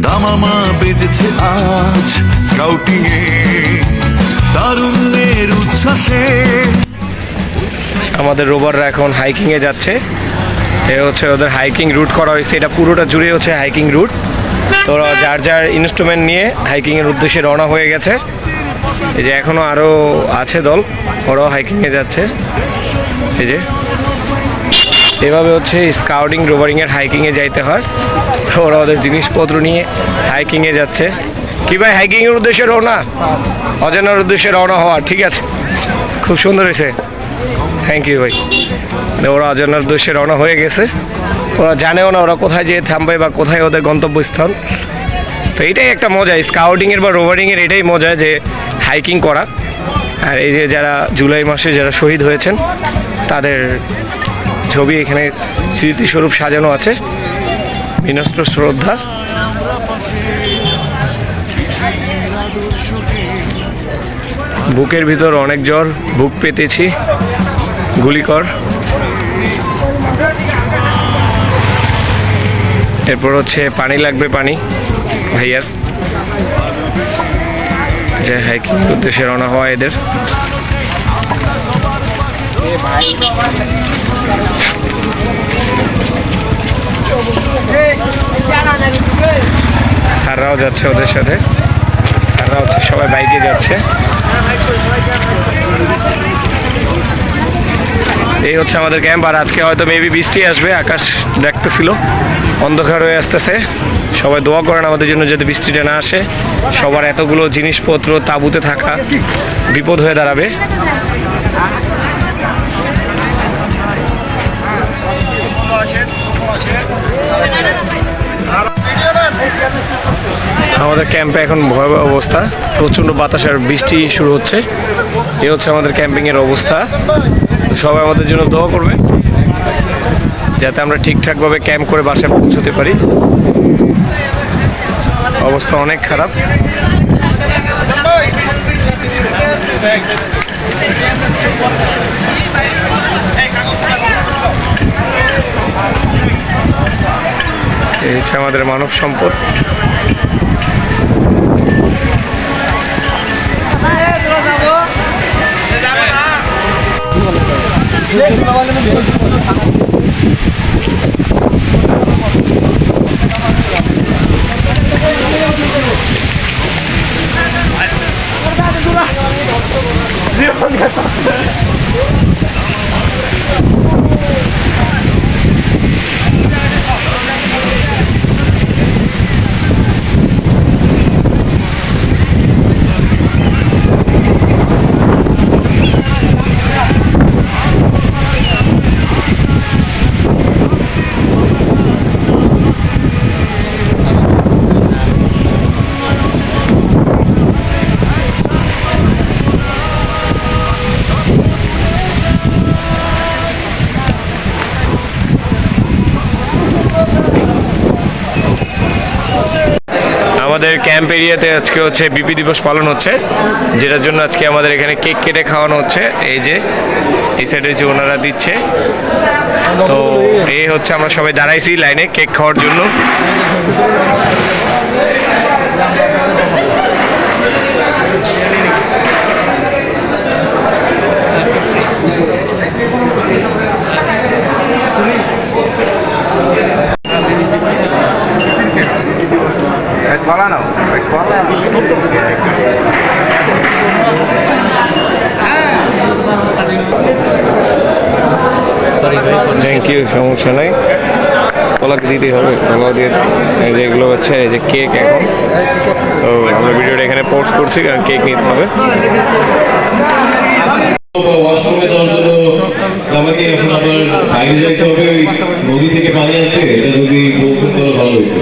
দামামা বেজেছে আজ স্কাউটিং এ উচ্ছ্বাসে। আমাদের রোবাররা এখন হাইকিংয়ে যাচ্ছে। এ হচ্ছে ওদের হাইকিং রুট করা হয়েছে। এটা পুরোটা জুড়ে হচ্ছে হাইকিং রুট তো যার যার ইনস্ট্রুমেন্ট নিয়ে হাইকিংয়ের উদ্দেশ্যে রওনা হয়ে গেছে। এই যে এখনও আরও আছে দল। ওরাও হাইকিংয়ে যাচ্ছে। এই যে এভাবে হচ্ছে স্কাউটিং রোবারিংয়ের হাইকিংয়ে যাইতে হয়। তো ওরা ওদের জিনিসপত্র নিয়ে হাইকিংয়ে যাচ্ছে। কি ভাই হাইকিংয়ের উদ্দেশ্যে রওনা? অজানার উদ্দেশ্যে রওনা হওয়া, ঠিক আছে। খুব সুন্দর হয়েছে। থ্যাংক ইউ ভাই। ওরা অজানার উদ্দেশ্যে রওনা হয়ে গেছে। ওরা জানেও না ওরা কোথায় যেয়ে থামবে বা কোথায় ওদের গন্তব্যস্থল। তো এটাই একটা মজা স্কাউটিংয়ের বা রোভারিংয়ের এটাই মজা যে হাইকিং করা। আর এই যে যারা জুলাই মাসে যারা শহীদ হয়েছেন, তাদের ছবি এখানে স্মৃতিস্বরূপ সাজানো আছে। বিনষ্ট শ্রদ্ধা। বুকের ভিতর অনেক জ্বর, বুক পেতেছি। গুলি কর এরপর হচ্ছে পানি লাগবে পানি, ভাইয়ার। যে হাইকিং উদ্দেশ্যে রওনা হওয়া এদের। স্যাররাও যাচ্ছে ওদের সাথে। স্যাররা হচ্ছে সবাই বাইকে যাচ্ছে। এই হচ্ছে আমাদের ক্যাম্প, আর আজকে হয়তো মেবি বৃষ্টি আসবে, আকাশ দেখতেছিল, অন্ধকার হয়ে আসতেছে। সবাই দোয়া করেন আমাদের জন্য যাতে বৃষ্টিটা না আসে। সবার এতগুলো জিনিসপত্র তাঁবুতে থাকা বিপদ হয়ে দাঁড়াবে। আমাদের ক্যাম্পে এখন ভয়াবহ অবস্থা। প্রচণ্ড বাতাস আর বৃষ্টি শুরু হচ্ছে। এ হচ্ছে আমাদের ক্যাম্পিংয়ের অবস্থা। সবাই আমাদের জন্য দোয়া করবে, যাতে আমরা ঠিকঠাকভাবে ক্যাম্প করে বাসায় পৌঁছতে পারি। অবস্থা অনেক খারাপ। এই হচ্ছে আমাদের মানব সম্পদ। জীবন আমাদের ক্যাম্প এরিয়াতে আজকে হচ্ছে বিপি দিবস পালন হচ্ছে, যেটার জন্য আজকে আমাদের এখানে কেক কেটে খাওয়ানো হচ্ছে। এই যে, এই সাইডে যে ওনারা দিচ্ছে। তো এই হচ্ছে আমরা সবাই দাঁড়াইছি লাইনে কেক খাওয়ার জন্য। ইউ সমস্যা নাই। কলাকে দিতেই হবে। কলা দিয়ে এই যে এগুলো হচ্ছে যে কেক এখন। তো আমরা ভিডিওটা এখানে পোস্ট করছি কারণ কেক নিতে হবে। ওয়াশরুমে যাওয়ার জন্য আমাকে এখন আবার বাইরে যেতে হবে ওই নদী থেকে পানি আনতে। এটা যদি বলতেন তাহলে ভালো হতো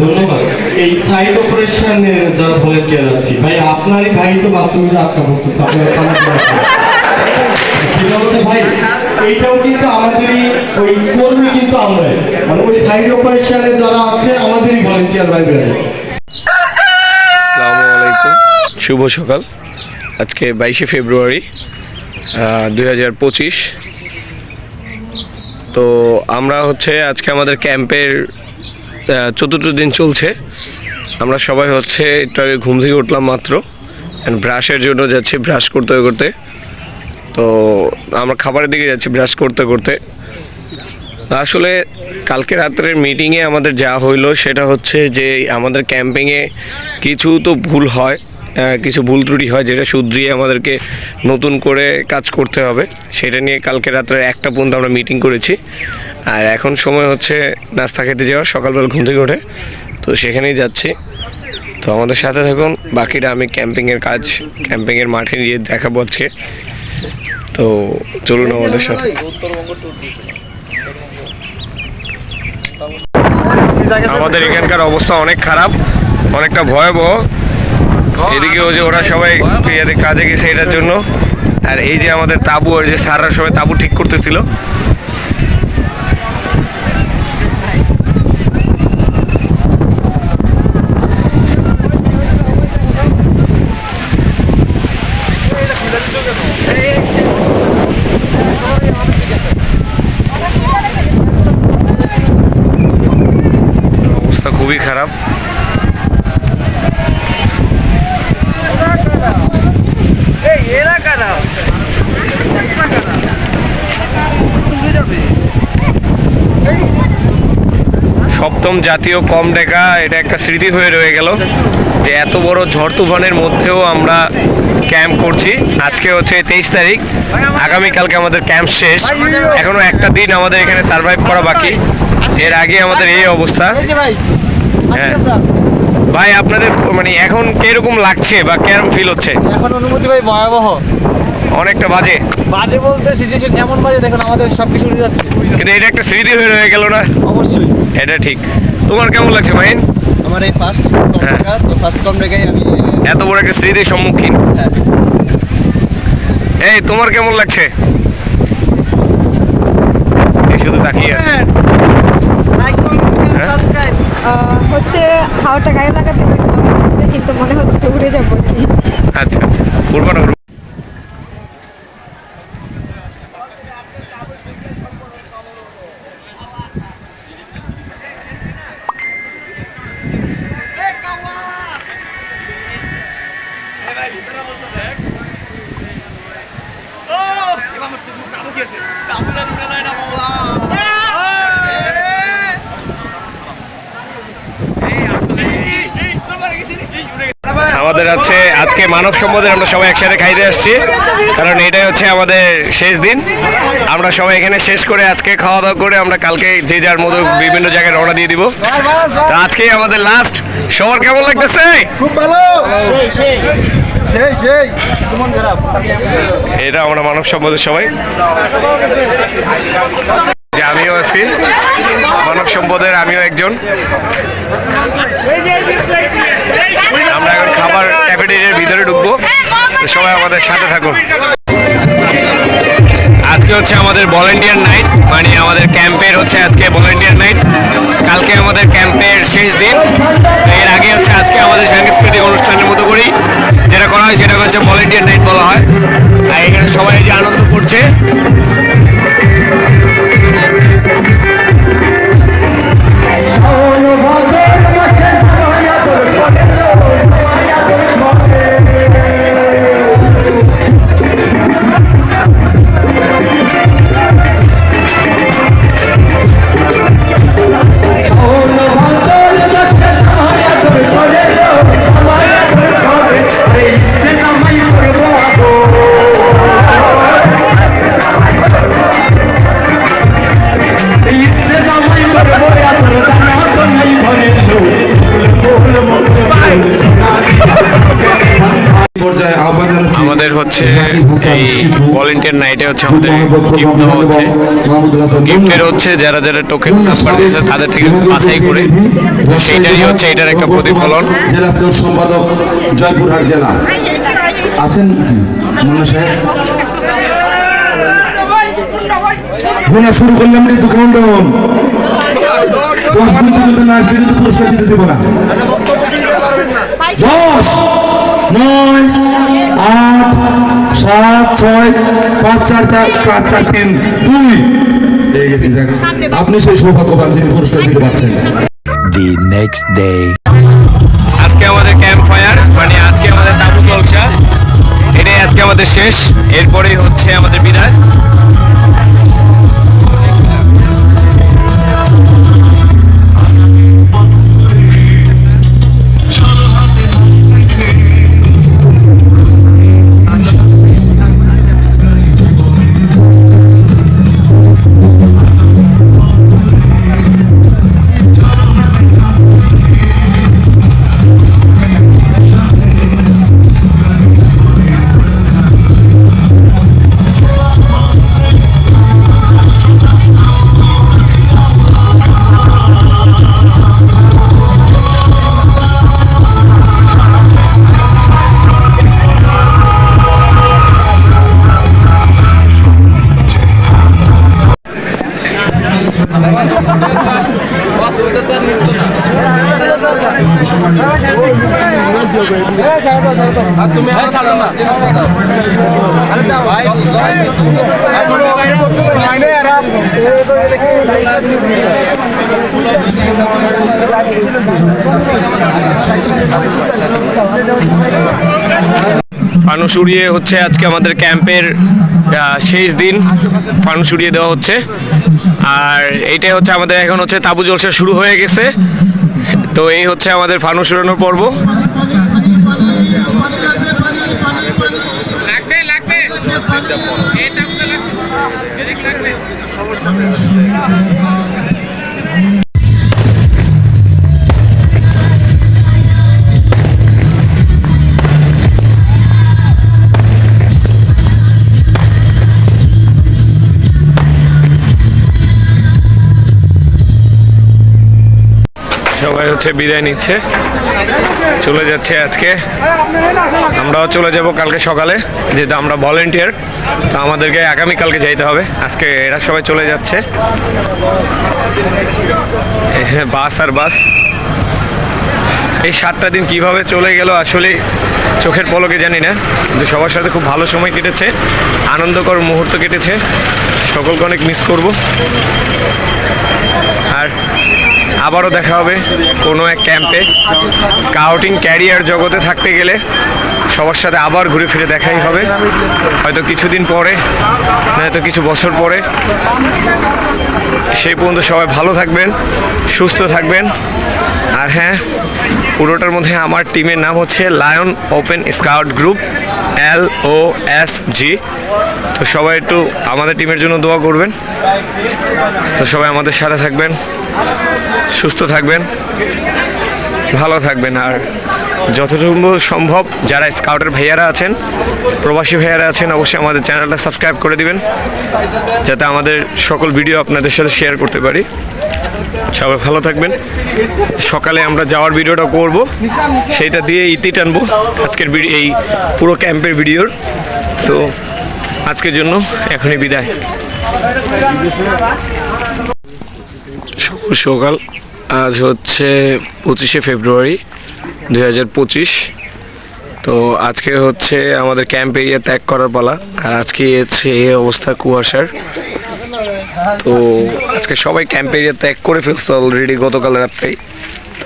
ধন্যবাদ। এই সাইড অপারেশনের যারা ভলেন্টিয়ার আছি ভাই আপনারই ভাই তো বাথরুমে আটকা পড়তেছে আপনার সেটা হচ্ছে ভাই, এইটাও কিন্তু আমাদেরই ওই কর্মী কিন্তু আমরাই মানে ওই সাইড যারা আছে, আমাদেরই ভলেন্টিয়ার ভাই শুভ সকাল। আজকে বাইশে ফেব্রুয়ারি দুই হাজার পঁচিশ। তো আমরা হচ্ছে আজকে আমাদের ক্যাম্পের চতুর্থ দিন চলছে। আমরা সবাই হচ্ছে একটু আগে ঘুম থেকে উঠলাম মাত্র। ব্রাশের জন্য যাচ্ছি ব্রাশ করতে করতে। তো আমরা খাবারের দিকে যাচ্ছি ব্রাশ করতে করতে। আসলে কালকে রাত্রের মিটিংয়ে আমাদের যা হইল সেটা হচ্ছে যে আমাদের ক্যাম্পিংয়ে কিছু তো ভুল হয় কিছু ভুল ত্রুটি হয় যেটা শুধরিয়ে আমাদেরকে নতুন করে কাজ করতে হবে। সেটা নিয়ে কালকে রাত্রে একটা পর্যন্ত আমরা মিটিং করেছি। আর এখন সময় হচ্ছে নাস্তা খেতে যাওয়া সকালবেলা ঘুম থেকে ওঠে। তো সেখানেই যাচ্ছি। তো আমাদের সাথে থাকুন, বাকিটা আমি ক্যাম্পিংয়ের কাজ ক্যাম্পিংয়ের মাঠে গিয়ে দেখাবো আজকে। তো চলুন আমাদের সাথে। আমাদের এখানকার অবস্থা অনেক খারাপ, অনেকটা ভয়াবহ। এদিকে ও যে ওরা সবাই কাজে গেছে এটার জন্য। আর এই যে আমাদের তাবু আর যে স্যাররা সবাই তাবু ঠিক করতেছিল অবস্থা খুবই খারাপ। সপ্তম জাতীয় কম ডেকা এটা একটা স্মৃতি হয়ে রয়ে গেল যে এত বড় ঝড় তুফানের মধ্যেও আমরা ক্যাম্প করছি। আজকে হচ্ছে তেইশ তারিখ আগামীকালকে আমাদের ক্যাম্প শেষ। এখনও একটা দিন আমাদের এখানে সার্ভাইভ করা বাকি। এর আগে আমাদের এই অবস্থা। হ্যাঁ। ভাই আপনাদের মানে এখন কীরকম লাগছে বা কেরম ফিল হচ্ছে? এখন অনুমতি ভাই ভয়াবহ। অনেকটা বাজে। বাজে বলতে সিচুয়েশন এমন বাজে দেখুন আমাদের সব কিছু উড়ে যাচ্ছে। কিন্তু এটা একটা স্মৃতি হয়ে রয়ে গেল না? অবশ্যই। এটা ঠিক। তোমার কেমন লাগছে মাইন? আমার এই ফার্স্ট হ্যাঁ। তো ফার্স্ট কম রেখাই আমি এত বড় একটা স্মৃতির সম্মুখীন। হ্যাঁ। এই তোমার কেমন লাগছে? এই শুধু তাকিয়ে আছে। হ্যাঁ? হচ্ছে হাওয়াটা গায়ে লাগাতে কিন্তু মনে হচ্ছে যে উড়ে যাব আচ্ছা উড়বো না আছে আজকে মানব সম্পদের আমরা সবাই একসাথে খাইতে আসছি। কারণ এটাই হচ্ছে আমাদের শেষ দিন। আমরা সবাই এখানে শেষ করে আজকে খাওয়া দাওয়া করে আমরা কালকে যে যার মতো বিভিন্ন জায়গায় রওনা দিয়ে দিব। তো আজকেই আমাদের লাস্ট সবার কেমন লাগতেছে? খুব ভালো। এটা আমরা মানব সম্পদের সবাই। যে আমিও আছি। মানব সম্পদের আমিও একজন। আমরা এখন খাবার ক্যাফেটেরিয়ার ভিতরে ঢুকবো। সবাই আমাদের সাথে থাকুন। আজকে হচ্ছে আমাদের ভলেন্টিয়ার নাইট মানে আমাদের ক্যাম্পের হচ্ছে আজকে ভলেন্টিয়ার নাইট কালকে আমাদের ক্যাম্পের শেষ দিন। এর আগে হচ্ছে আজকে আমাদের সাংস্কৃতিক অনুষ্ঠানের মতো করি যেটা করা হয় সেটা হচ্ছে ভলেন্টিয়ার নাইট বলা হয়। আর এখানে সবাই যে আনন্দ করছে এই ভলেন্টিয়ার নাইটে হচ্ছে আমাদের গিফট দেওয়া হচ্ছে। গিফটের হচ্ছে যারা যারা টোকেন নাম্বার দিয়েছে তাদের থেকে বাছাই করে সেইটারই হচ্ছে এটার একটা প্রতিফলন। জেলা স্তর সম্পাদক জয়পুরহাট জেলা। আছেন কি? মুন্না সাহেব? গোনা শুরু করলাম কিন্তু কাউন্টডাউন দশ দিন পর্যন্ত না আসলে কিন্তু পুরস্কার দিতে দেবো না। দশ! নয় আট সাত ছয় পাঁচ চার চার চার চার তিন দুই। পেয়ে গেছি আপনি সেই সৌভাগ্যবান যিনি পুরস্কার দিতে পারছেন। The next day. আজকে আমাদের ক্যাম্প ফায়ার মানে আজকে আমাদের তাবু জলসা এটাই আজকে আমাদের শেষ। এরপরেই হচ্ছে আমাদের বিদায়। তুমি ফানুস উড়িয়ে হচ্ছে আজকে আমাদের ক্যাম্পের শেষ দিন। ফানুস উড়িয়ে দেওয়া হচ্ছে। আর এইটাই হচ্ছে আমাদের এখন হচ্ছে তাবু জলসা শুরু হয়ে গেছে। তো এই হচ্ছে আমাদের ফানুস উড়ানোর পর্ব। সবাই হচ্ছে বিদায় নিচ্ছে। চলে যাচ্ছে আজকে। আমরাও চলে যাব কালকে সকালে, যেহেতু আমরা ভলেন্টিয়ার তো আমাদেরকে আগামীকালকে যাইতে হবে। আজকে এরা সবাই চলে যাচ্ছে। বাস আর বাস। এই সাতটা দিন কীভাবে চলে গেল আসলে চোখের পলকে জানি না। কিন্তু সবার সাথে খুব ভালো সময় কেটেছে, আনন্দকর মুহূর্ত কেটেছে। সকলকে অনেক মিস করব। আর আবারও দেখা হবে কোনো এক ক্যাম্পে স্কাউটিং ক্যারিয়ার জগতে থাকতে গেলে সবার সাথে আবার ঘুরে ফিরে দেখাই হবে। হয়তো কিছুদিন পরে নয়তো কিছু বছর পরে। সেই পর্যন্ত সবাই ভালো থাকবেন, সুস্থ থাকবেন। আর হ্যাঁ পুরোটার মধ্যে আমার টিমের নাম হচ্ছে lion open scout group L O S G তো সবাই একটু আমাদের টিমের জন্য দোয়া করবেন। তো সবাই আমাদের সাথে থাকবেন। সুস্থ থাকবেন, ভালো থাকবেন, আর যতটুকু সম্ভব যারা স্কাউটের ভাইয়ারা আছেন, প্রবাসী ভাইয়ারা আছেন, অবশ্যই আমাদের চ্যানেলটা সাবস্ক্রাইব করে দিবেন, যাতে আমাদের সকল ভিডিও আপনাদের সাথে শেয়ার করতে পারি। সবাই ভালো থাকবেন। সকালে আমরা যাওয়ার ভিডিওটা করব, সেইটা দিয়ে ইতি টানবো আজকের এই পুরো ক্যাম্পের ভিডিওর। তো আজকের জন্য এখনই বিদায়। সকাল আজ হচ্ছে পঁচিশে ফেব্রুয়ারি দুই হাজার পঁচিশ। তো আজকে হচ্ছে আমাদের ক্যাম্প এরিয়া ত্যাগ করার পালা, আর আজকে হচ্ছে এই অবস্থা কুয়াশার। তো আজকে সবাই ক্যাম্প এরিয়া ত্যাগ করে ফেলছে অলরেডি গতকাল রাত্রেই।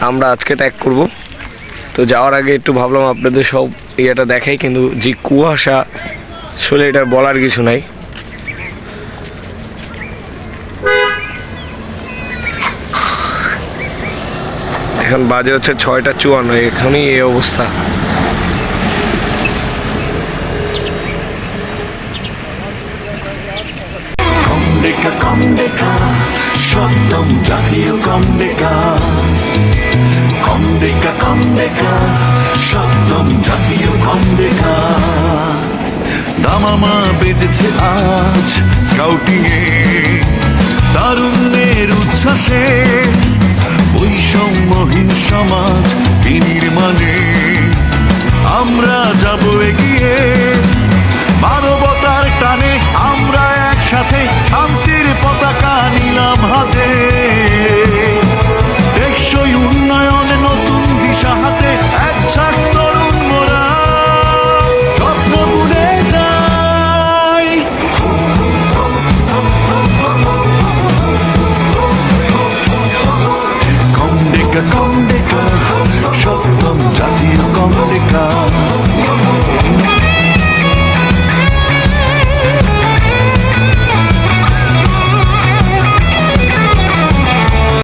আমরা আজকে ত্যাগ করব। তো যাওয়ার আগে একটু ভাবলাম আপনাদের সব ইয়েটা দেখাই, কিন্তু যে কুয়াশা, আসলে এটা বলার কিছু নাই। এখন বাজে হচ্ছে ছয়টা চুয়ান্ন, এখনই এই অবস্থা। সপ্তম জাতীয় সপ্তম জাতীয় কমডেকা দামামা বেজেছে আজ স্কাউটিং এ তারুণ্যের উচ্ছ্বাসে বৈষম্যহীন সমাজ বিনির্মাণে। আমরা যাব এগিয়ে। মানবতার টানে আমরা একসাথে শান্তির পতাকা নিলাম হাতে।